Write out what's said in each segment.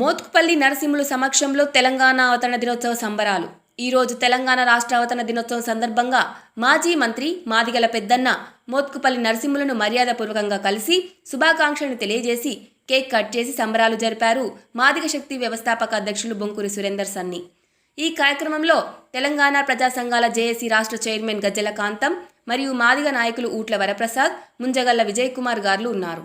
మోత్కుపల్లి నరసింహులు సమక్షంలో తెలంగాణ అవతరణ దినోత్సవ సంబరాలు. ఈరోజు తెలంగాణ రాష్ట్ర అవతరణ దినోత్సవం సందర్భంగా మాజీ మంత్రి మాదిగల పెద్దన్న మోత్కుపల్లి నరసింహులను మర్యాదపూర్వకంగా కలిసి శుభాకాంక్షలను తెలియజేసి కేక్ కట్ చేసి సంబరాలు జరిపారు మాదిగ శక్తి వ్యవస్థాపక అధ్యక్షులు బొంకూరి సురేందర్ సన్ని. ఈ కార్యక్రమంలో తెలంగాణ ప్రజా సంఘాల జేఏసీ రాష్ట్ర చైర్మన్ గజ్జల కాంతం మరియు మాదిగ నాయకులు ఊట్ల వరప్రసాద్ ముంజగల్ల విజయ్ కుమార్ గారు ఉన్నారు.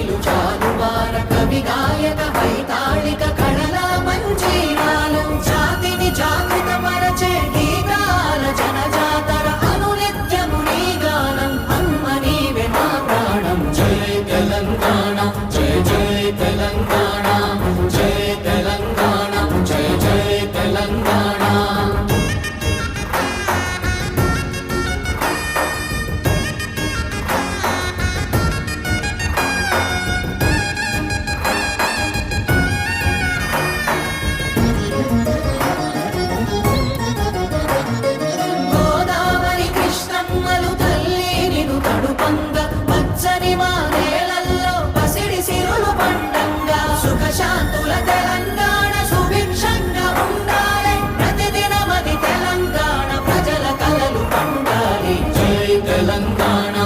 తెలంగాణ